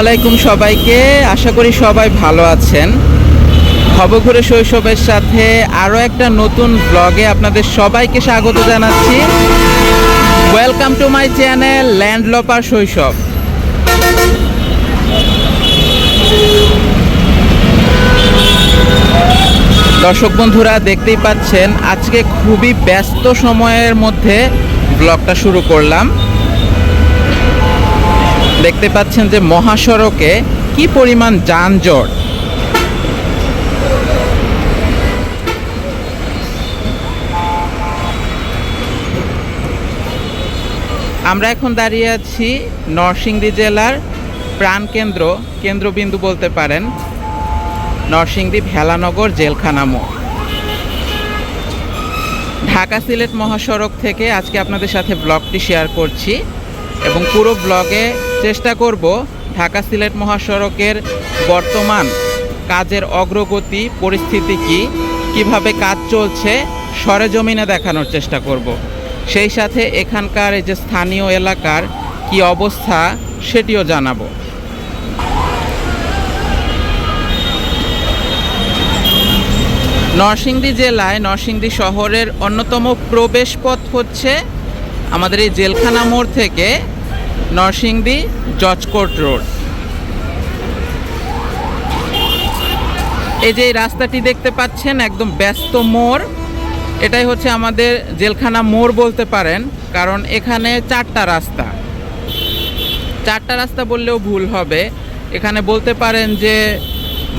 আলাইকুম সবাইকে। আশা করি সবাই ভালো আছেন। খবঘুরে শৈশবের সাথে আরও একটা নতুন ব্লগে আপনাদের সবাইকে স্বাগত জানাচ্ছি। ওয়েলকাম টু মাই চ্যানেল ল্যান্ডলপার শৈশব দর্শক বন্ধুরা, দেখতেই পাচ্ছেন, আজকে খুবই ব্যস্ত সময়ের মধ্যে ব্লগটা শুরু করলাম। দেখতে পাচ্ছেন যে মহাসড়কে কি পরিমাণ যানজট। আমরা এখন দাঁড়িয়ে আছি নরসিংদী জেলার প্রাণকেন্দ্র, কেন্দ্রবিন্দু বলতে পারেন। নরসিংদী ভেলানগর জেলখানা মোড়। ঢাকা সিলেট মহাসড়ক থেকে আজকে আপনাদের সাথে ব্লগটি শেয়ার করছি এবং পুরো ব্লগে চেষ্টা করব ঢাকা সিলেট মহাসড়কের বর্তমান কাজের অগ্রগতি পরিস্থিতি কি, কীভাবে কাজ চলছে সরেজমিনে দেখানোর চেষ্টা করব। সেই সাথে এখানকার এই যে স্থানীয় এলাকার কি অবস্থা সেটিও জানাব। নরসিংদী জেলায় নরসিংদী শহরের অন্যতম প্রবেশ পথ হচ্ছে আমাদের এই জেলখানা মোড় থেকে নরসিংদী জজকোর্ট রোড। এই যে রাস্তাটি দেখতে পাচ্ছেন, একদম ব্যস্ত মোড়। এটাই হচ্ছে আমাদের জেলখানা মোড় বলতে পারেন, কারণ এখানে চারটা রাস্তা। চারটা রাস্তা বললেও ভুল হবে। এখানে বলতে পারেন যে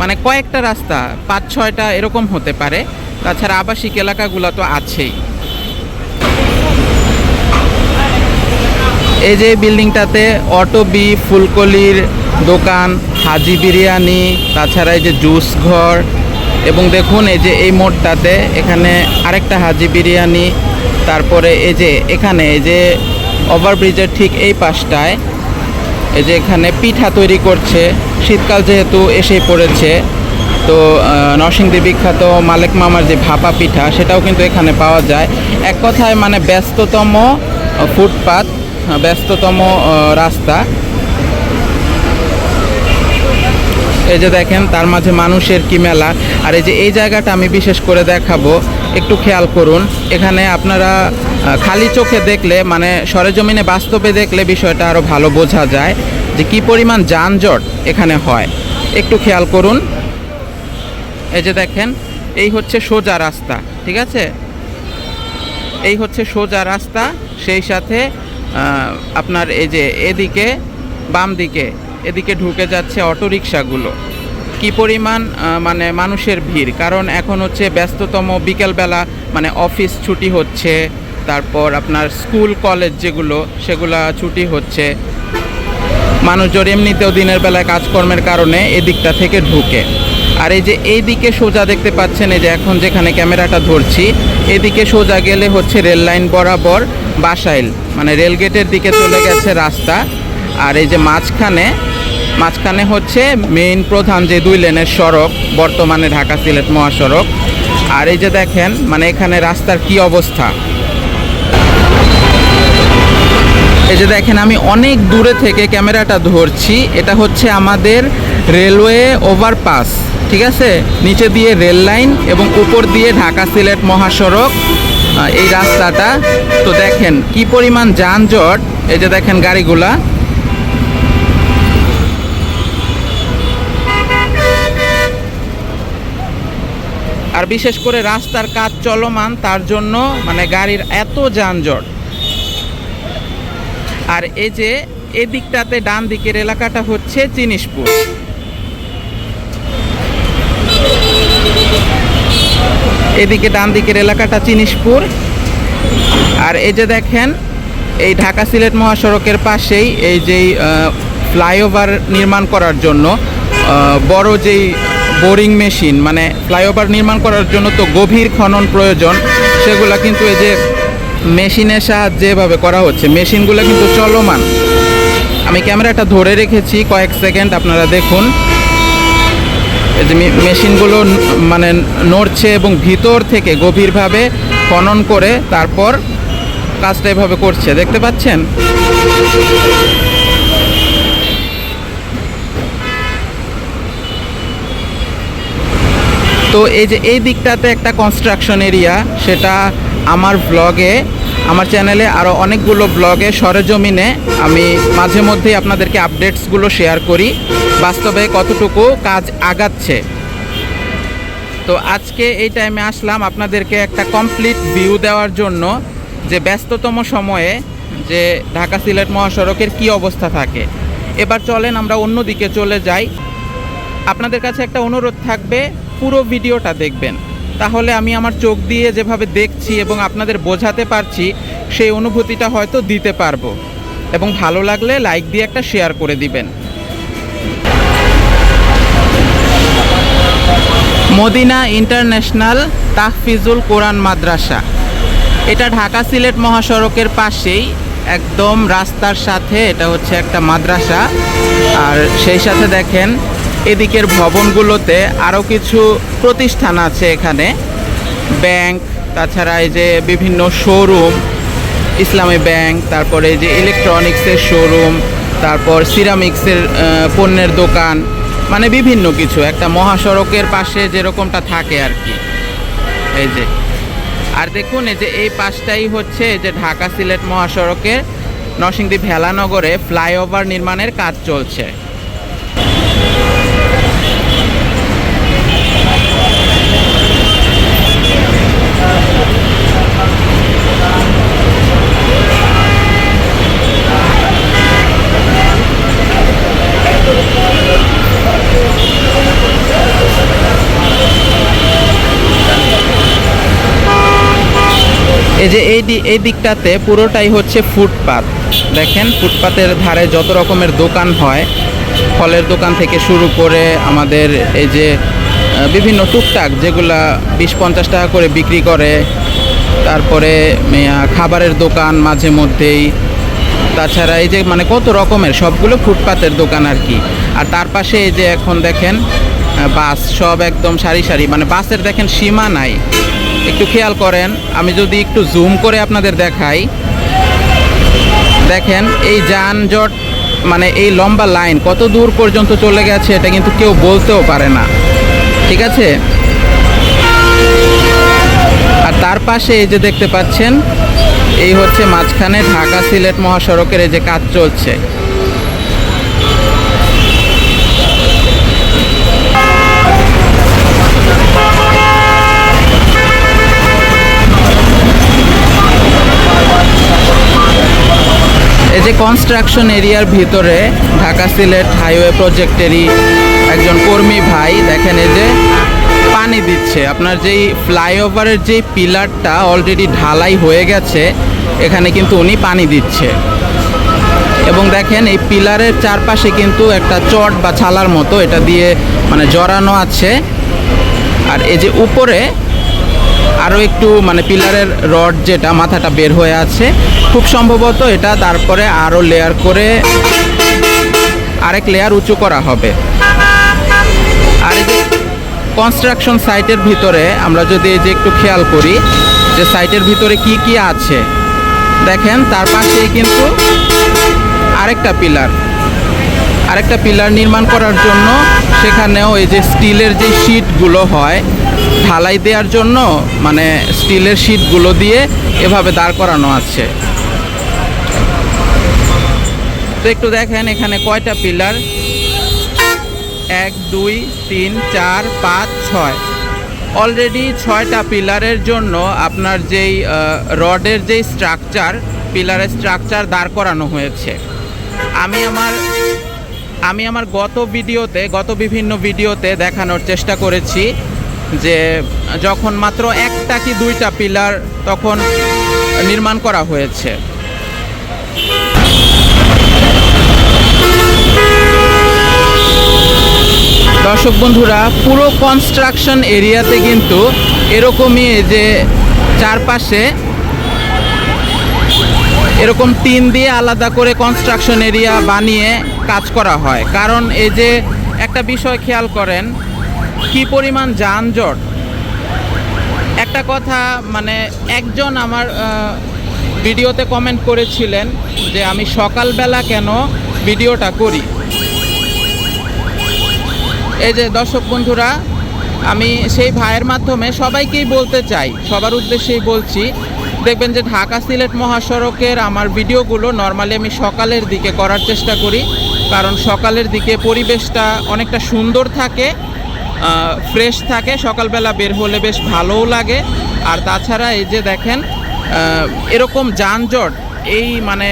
মানে কয়েকটা রাস্তা পাঁচ ছয়টা এরকম হতে পারে। তাছাড়া আবাসিক এলাকাগুলো তো আছেই। এই যে বিল্ডিংটাতে অটো বি ফুলকলির দোকান হাজি বিরিয়ানি তাছাড়া এই যে জুস ঘর এবং দেখুন এই যে এই মোড়টাতে এখানে আরেকটা হাজি বিরিয়ানি তারপরে এই যে এখানে এই যে ওভারব্রিজের ঠিক এই পাশটায় এই যে এখানে পিঠা তৈরি করছে। শীতকাল যেহেতু এসেই পড়েছে তো নরসিংদী বিখ্যাত মালেক মামার যে ভাপা পিঠা সেটাও কিন্তু এখানে পাওয়া যায়। এক কথায় মানে ব্যস্ততম আহ, ব্যস্ততম রাস্তা। এই যে দেখেন, তার মাঝে মানুষের কি মেলা। আর এই যে এই জায়গাটা আমি বিশেষ করে দেখাবো, একটু খেয়াল করুন। এখানে আপনারা খালি চোখে দেখলে মানে সরেজমিনে বাস্তবে দেখলে বিষয়টা আরও ভালো বোঝা যায় যে কি পরিমাণ যানজট এখানে হয়। একটু খেয়াল করুন। এই যে দেখেন, এই হচ্ছে সোজা রাস্তা, ঠিক আছে? এই হচ্ছে সোজা রাস্তা, সেই সাথে আপনার এই যে এদিকে, বাম দিকে, এদিকে ঢুকে যাচ্ছে অটোরিকশাগুলো। কি পরিমাণ মানে মানুষের ভিড়? কারণ এখন হচ্ছে ব্যস্ততম বিকেলবেলা মানে অফিস ছুটি হচ্ছে, তারপর আপনার স্কুল, কলেজ যেগুলো, সেগুলা ছুটি হচ্ছে। মানুষজন এমনিতেও দিনের বেলায় কাজকর্মের কারণে এদিকটা থেকে ঢুকে। আর এই যে এই দিকে সোজা দেখতে পাচ্ছেন, এই যে এখন যেখানে ক্যামেরাটা ধরছি, এদিকে সোজা গেলে হচ্ছে রেল লাইন বরাবর বাসাইল মানে রেলগেটের দিকে চলে গেছে রাস্তা। আর এই যে মাঝখানে মাঝখানে হচ্ছে মেইন প্রধান যে দুই লেনের সড়ক, বর্তমানে ঢাকা সিলেট মহাসড়ক। আর এই যে দেখেন মানে এখানে রাস্তার কি অবস্থা। এই যে দেখেন, আমি অনেক দূরে থেকে ক্যামেরাটা ধরছি। এটা হচ্ছে আমাদের রেলওয়ে ওভারপাস, ঠিক আছে? নিচে দিয়ে রেল লাইন এবং উপর দিয়ে ঢাকা সিলেট মহাসড়ক। এই রাস্তাটা, তো দেখেন কি পরিমাণ যানজট, এই যে দেখেন গাড়িগুলা। আর বিশেষ করে রাস্তার কাজ চলমান, তার জন্য মানে গাড়ির এত যানজট। আর এই যে এদিকটাতে ডান দিকের এলাকাটা হচ্ছে জিনিসপুর। এদিকে ডান দিকের এলাকাটা জিনিসপুর আর এই যে দেখেন, এই ঢাকা সিলেট মহাসড়কের পাশেই এই যেই ফ্লাইওভার নির্মাণ করার জন্য বড় যেই বোরিং মেশিন মানে ফ্লাইওভার নির্মাণ করার জন্য তো গভীর খনন প্রয়োজন, সেগুলা কিন্তু এই যে মেশিনের সাহায্যে এভাবে করা হচ্ছে। মেশিনগুলো কিন্তু চলমান। আমি ক্যামেরাটা ধরে রেখেছি, কয়েক সেকেন্ড আপনারা দেখুন। যে মেশিনগুলো মানে নড়ছে এবং ভিতর থেকে গভীরভাবে খনন করে তারপর কাজটা এভাবে করছে, দেখতে পাচ্ছেন? তো এই যে এই দিকটাতে একটা কনস্ট্রাকশন এরিয়া সেটা আমার ব্লগে আমার চ্যানেলে আরও অনেকগুলো ব্লগে সরেজমিনে আমি মাঝে মধ্যেই আপনাদেরকে আপডেটসগুলো শেয়ার করি। বাস্তবে কতটুকু কাজ আগাচ্ছে। তো আজকে এই টাইমে আসলাম আপনাদেরকে একটা কমপ্লিট ভিউ দেওয়ার জন্য যে ব্যস্ততম সময়ে যে ঢাকা সিলেট মহাসড়কের কি অবস্থা থাকে। এবার চলেন আমরা অন্যদিকে চলে যাই। আপনাদের কাছে একটা অনুরোধ থাকবে, পুরো ভিডিওটা দেখবেন। তাহলে আমি আমার চোখ দিয়ে যেভাবে দেখছি এবং আপনাদের বোঝাতে পারছি, সেই অনুভূতিটা হয়তো দিতে পারব। এবং ভালো লাগলে লাইক দিয়ে একটা শেয়ার করে দিবেন। Medina international Tahfizul Quran Madrasa. এটা ঢাকা সিলেট মহাসড়কের পাশেই, একদম রাস্তার সাথে এটা হচ্ছে একটা মাদ্রাসা। আর সেই সাথে দেখেন এদিকের ভবনগুলোতে আরও কিছু প্রতিষ্ঠান আছে এখানে। ব্যাংক, তাছাড়া এই যে বিভিন্ন শোরুম, ইসলামী ব্যাংক, তারপরে যে ইলেকট্রনিক্সের শোরুম, তারপর সিরামিক্সের পণ্যের দোকান মানে বিভিন্ন কিছু। একটা মহাসড়কের পাশে যেরকমটা থাকে আর কি। এই যে। আর দেখুন, এই যে এই পাশটাই হচ্ছে যে ঢাকা সিলেট মহাসড়কের নরসিংদী ভেলানগরে ফ্লাইওভার নির্মাণের কাজ চলছে। যে এই এই দিকটাতে পুরোটাই হচ্ছে ফুটপাত। দেখেন, ফুটপাতের ধারে যত রকমের দোকান হয়, ফলের দোকান থেকে শুরু করে আমাদের এই যে বিভিন্ন টুকটাক যেগুলা বিশ পঞ্চাশ টাকা করে বিক্রি করে, তারপরে খাবারের দোকান মাঝে মধ্যেই। তাছাড়া এই যে মানে কত রকমের, সবগুলো ফুটপাতের দোকান আর কি। আর তার পাশে এই যে এখন দেখেন বাস সব একদম সারি সারি মানে বাসের দেখেন সীমা নাই। একটু খেয়াল করেন, আমি যদি একটু জুম করে আপনাদের দেখাই। দেখেন, এই যানজট মানে এই লম্বা লাইন, কত দূর পর্যন্ত চলে গেছে এটা কিন্তু কেউ বলতেও পারে না। ঠিক আছে? আর তার পাশে এই যে দেখতে পাচ্ছেন, এই হচ্ছে মাঝখানে ঢাকা সিলেট মহাসড়কের এই যে কাজ চলছে। যে কনস্ট্রাকশন এরিয়ার ভিতরে ঢাকা সিলেট হাইওয়ে প্রজেক্টেরই একজন কর্মী ভাই দেখেন এই যে পানি দিচ্ছে। আপনার যেই ফ্লাইওভারের যেই পিলারটা অলরেডি ঢালাই হয়ে গেছে, এখানে কিন্তু উনি পানি দিচ্ছে। এবং দেখেন এই পিলারের চারপাশে কিন্তু একটা চট বা ছালার মতো এটা দিয়ে মানে জড়ানো আছে। আর এই যে উপরে আরও একটু মানে পিলারের রড যেটা মাথাটা বের হয়ে আছে। খুব সম্ভবত এটা তারপরে আরও লেয়ার করে আরেক লেয়ার উঁচু করা হবে। আর এই যে কনস্ট্রাকশন সাইটের ভিতরে আমরা যদি এই যে একটু খেয়াল করি, যে সাইটের ভিতরে কি কি আছে, দেখেন তার পাশেই কিন্তু আরেকটা পিলার। আরেকটা পিলার নির্মাণ করার জন্য সেখানেও এই যে স্টিলের যে শিটগুলো হয়, ঢালাই দেওয়ার জন্য মানে স্টিলের শিটগুলো দিয়ে এভাবে দাঁড় করানো আছে। তো একটু দেখেন এখানে কয়টা পিলার? এক, দুই, তিন, চার, পাঁচ, ছয়। অলরেডি ছয়টা পিলারের জন্য আপনার যেই রডের যেই স্ট্রাকচার পিলারের স্ট্রাকচার দাঁড় করানো হয়েছে। আমি আমার আমি আমার গত ভিডিওতে, গত বিভিন্ন ভিডিওতে দেখানোর চেষ্টা করেছি যে যখন মাত্র একটা কি দুইটা পিলার তখন নির্মাণ করা হয়েছে। দর্শক বন্ধুরা, পুরো কনস্ট্রাকশন এরিয়াতে কিন্তু এরকমই যে চারপাশে এরকম টিন দিয়ে আলাদা করে কনস্ট্রাকশন এরিয়া বানিয়ে কাজ করা হয়। কারণ এই যে একটা বিষয় খেয়াল করেন, কি পরিমাণ যানজট? একটা কথা মানে একজন আমার ভিডিওতে কমেন্ট করেছিলেন যে আমি সকালবেলা কেন ভিডিওটা করি? এই যে দর্শক বন্ধুরা, আমি সেই ভাইয়ের মাধ্যমে সবাইকেই বলতে চাই, সবার উদ্দেশ্যেই বলছি, দেখবেন যে ঢাকা সিলেট মহাসড়কের আমার ভিডিওগুলো নর্মালি আমি সকালের দিকে করার চেষ্টা করি। কারণ সকালের দিকে পরিবেশটা অনেকটা সুন্দর থাকে ফ্রেশ থাকে। সকালবেলা বের হলে বেশ ভালোও লাগে। আর তাছাড়া এই যে দেখেন এরকম যানজট, এই মানে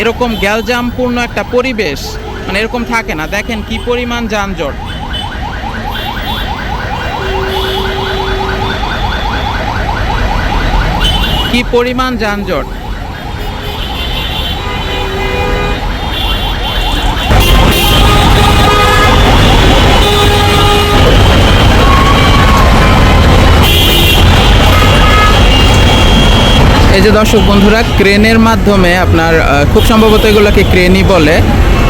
এরকম গ্যালজামপূর্ণ একটা পরিবেশ মানে এরকম থাকে না। দেখেন কি পরিমাণ যানজট। কি পরিমাণ যানজট। এই যে দর্শক বন্ধুরা, ক্রেনের মাধ্যমে আপনার খুব সম্ভবত এগুলোকে ক্রেনই বলে।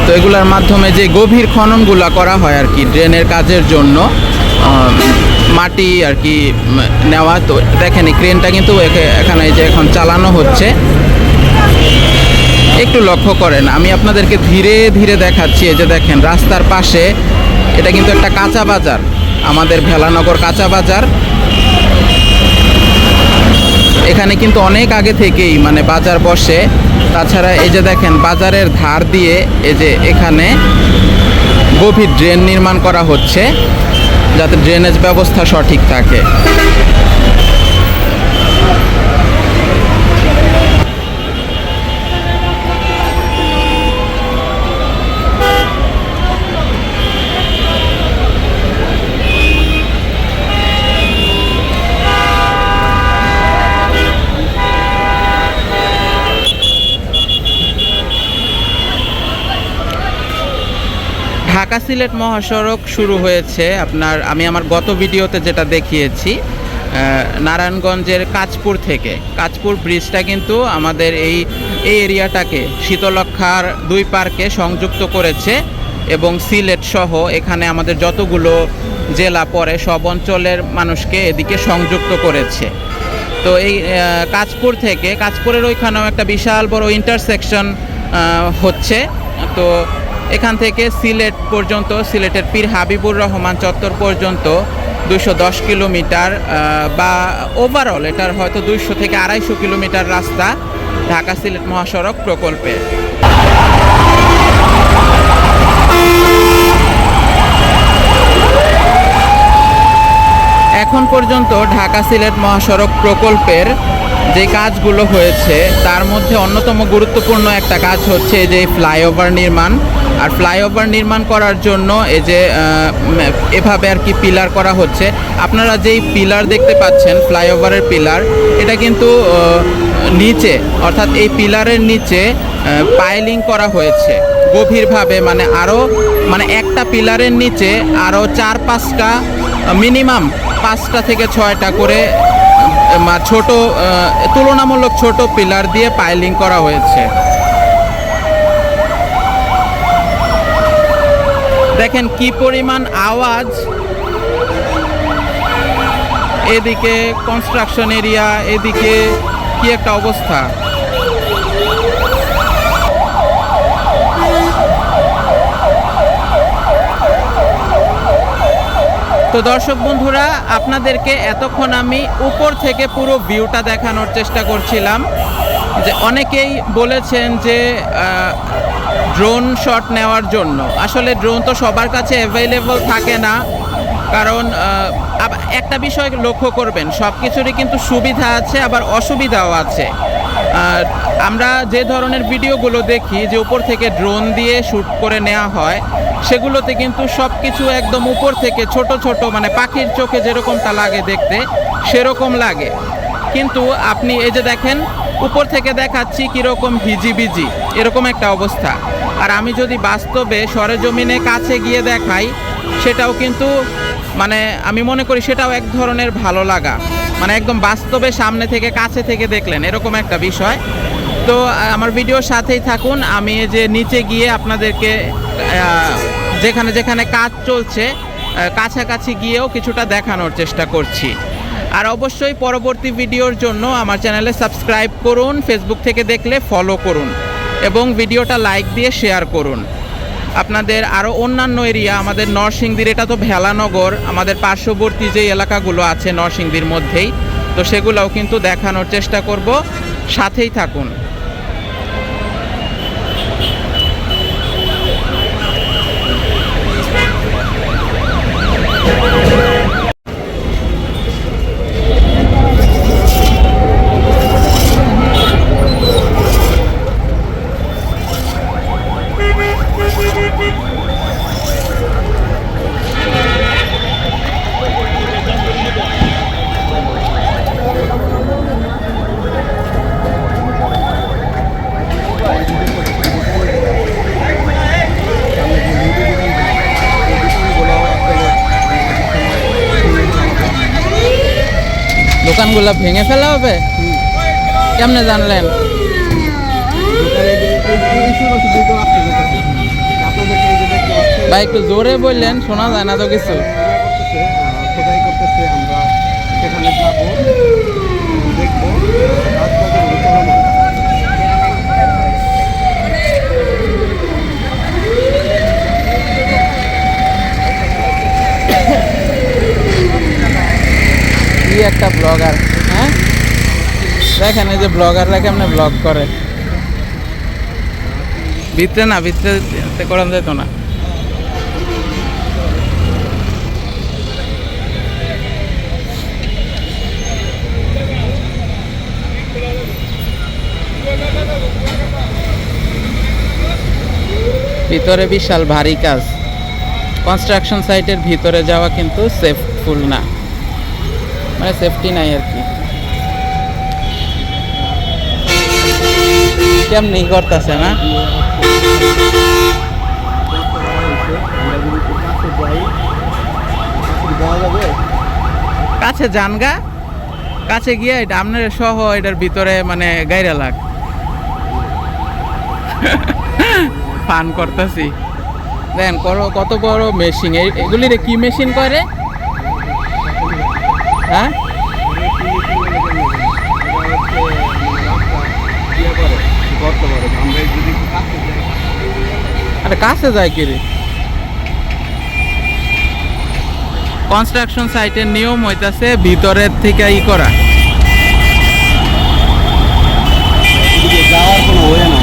তো এগুলোর মাধ্যমে যে গভীর খননগুলো করা হয় আর কি, ড্রেনের কাজের জন্য মাটি আর কি নেওয়া। তো দেখেন, এই ক্রেনটা কিন্তু এখে- এখানে যে এখন চালানো হচ্ছে। একটু লক্ষ্য করেন, আমি আপনাদেরকে ধীরে ধীরে দেখাচ্ছি, এই যে দেখেন, রাস্তার পাশে, এটা কিন্তু একটা কাঁচা বাজার। আমাদের ভেলানগর কাঁচা বাজার। এখানে কিন্তু অনেক আগে থেকেই মানে বাজার বসে। তাছাড়া এই যে দেখেন, বাজারের ধার দিয়ে এই যে এখানে গভীর ড্রেন নির্মাণ করা হচ্ছে, যাতে ড্রেনেজ ব্যবস্থা সঠিক থাকে। ঢাকা সিলেট মহাসড়ক শুরু হয়েছে আপনার, আমি আমার গত ভিডিওতে যেটা দেখিয়েছি নারায়ণগঞ্জের কাঁচপুর থেকে। কাঁচপুর ব্রিজটা কিন্তু আমাদের এই এই এরিয়াটাকে শীতলক্ষার দুই পার্কে সংযুক্ত করেছে এবং সিলেট সহ এখানে আমাদের যতগুলো জেলা পড়ে, সব অঞ্চলের মানুষকে এদিকে সংযুক্ত করেছে। তো এই কাঁচপুর থেকে, কাঁচপুরের ওইখানেও একটা বিশাল বড় ইন্টারসেকশন হচ্ছে। তো এখান থেকে সিলেট পর্যন্ত, সিলেটের পীর হাবিবুর রহমান চত্বর পর্যন্ত দুশো দশ কিলোমিটার বা ওভারঅল এটার হয়তো দুইশো থেকে আড়াইশো কিলোমিটার রাস্তা ঢাকা সিলেট মহাসড়ক প্রকল্পে। এখন পর্যন্ত ঢাকা সিলেট মহাসড়ক প্রকল্পের যে কাজগুলো হয়েছে, তার মধ্যে অন্যতম গুরুত্বপূর্ণ একটা কাজ হচ্ছে এই যে ফ্লাইওভার নির্মাণ। আর ফ্লাইওভার নির্মাণ করার জন্য এই যে এভাবে আর কি পিলার করা হচ্ছে। আপনারা যেই পিলার দেখতে পাচ্ছেন, ফ্লাইওভারের পিলার, এটা কিন্তু নিচে, অর্থাৎ এই পিলারের নিচে পাইলিং করা হয়েছে। গভীরভাবে মানে আরও মানে একটা পিলারের নিচে আরও চার পাঁচটা, মিনিমাম পাঁচটা থেকে ছয়টা করে ছোট তুলনামূলক ছোট পিলার দিয়ে পাইলিং করা হয়েছে। দেখেন কি পরিমাণ আওয়াজ। এদিকে কনস্ট্রাকশন এরিয়া এদিকে কি একটা অবস্থা? তো দর্শক বন্ধুরা, আপনাদেরকে এতক্ষণ আমি উপর থেকে পুরো ভিউটা দেখানোর চেষ্টা করছিলাম। যে অনেকেই বলেছেন যে ড্রোন শট নেওয়ার জন্য। আসলে ড্রোন তো সবার কাছে অ্যাভেলেবল থাকে না। কারণ একটা বিষয় লক্ষ্য করবেন সব কিছুরই কিন্তু সুবিধা আছে, আবার অসুবিধাও আছে। আমরা যে ধরনের ভিডিওগুলো দেখি, যে উপর থেকে ড্রোন দিয়ে শ্যুট করে নেওয়া হয় সেগুলোতে কিন্তু সব কিছু একদম উপর থেকে ছোট ছোট মানে পাখির চোখে যেরকমটা লাগে দেখতে, সেরকম লাগে। কিন্তু আপনি এই যে দেখেন, উপর থেকে দেখাচ্ছি কীরকম ভিজিবিজি এরকম একটা অবস্থা। আর আমি যদি বাস্তবে সরেজমিনে কাছে গিয়ে দেখাই, সেটাও কিন্তু মানে আমি মনে করি সেটাও এক ধরনের ভালো লাগা। মানে একদম বাস্তবে সামনে থেকে কাছে থেকে দেখলেন, এরকম একটা বিষয়। তো আমার ভিডিওর সাথেই থাকুন, আমি যে নিচে গিয়ে আপনাদেরকে যেখানে যেখানে কাজ চলছে কাছাকাছি গিয়েও কিছুটা দেখানোর চেষ্টা করছি। আর অবশ্যই পরবর্তী ভিডিওর জন্য আমার চ্যানেলে সাবস্ক্রাইব করুন ফেসবুক থেকে দেখলে ফলো করুন এবং ভিডিওটা লাইক দিয়ে শেয়ার করুন। আপনাদের আরও অন্যান্য এরিয়া আমাদের নরসিংদীর, এটা তো ভেলানগর, আমাদের পার্শ্ববর্তী যে এলাকাগুলো আছে নরসিংদীর মধ্যেই, তো সেগুলোও কিন্তু দেখানোর চেষ্টা করব। সাথেই থাকুন। দোকানগুলো ভেঙে ফেলা হবে? কেমনে জানলেন? ভাই, একটু জোরে বললেন, শোনা যায় না তো কিছু। সেখানে যাব, দেখব কি একটা ব্লগার হ্যাঁ? দেখেন এই যে ব্লগাররা কেমনে ব্লগ করে ভিতরে না, ভিতরে করান যেত না। ভিতরে বিশাল ভারী কাজ। কনস্ট্রাকশন সাইটের ভিতরে যাওয়া কিন্তু সেফফুল না। মানে সেফটি নাই আর কি। কেমনি করতেছে না? কাছে যাই কাছে গিয়ে এটা আপনার সহ এটার ভিতরে মানে গাইরা লাগ। ফান করতেছি। দেখেন কত বড় মেশিন এগুলিরে কি মেশিন করে হ্যাঁ? আরে কাছে যায় কি রে? কনস্ট্রাকশন সাইটের নিয়ম হইতাছে ভিতরের থেকে ই করা যাওয়ার কোনো ওয়ে না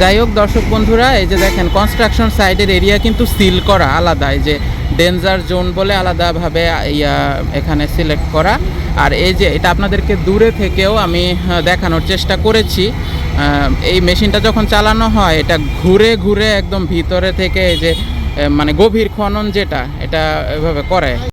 যাই হোক দর্শক বন্ধুরা, এই যে দেখেন কনস্ট্রাকশন সাইটের এরিয়া কিন্তু সিল করা আলাদা, এই যে ডেঞ্জার জোন বলে আলাদাভাবে, ইয়া, এখানে সিলেক্ট করা। আর এই যে এটা আপনাদেরকে দূরে থেকেও আমি দেখানোর চেষ্টা করেছি। এই মেশিনটা যখন চালানো হয়, এটা ঘুরে ঘুরে একদম ভিতরে থেকে এই যে মানে গভীর খনন যেটা, এটা এভাবে করে।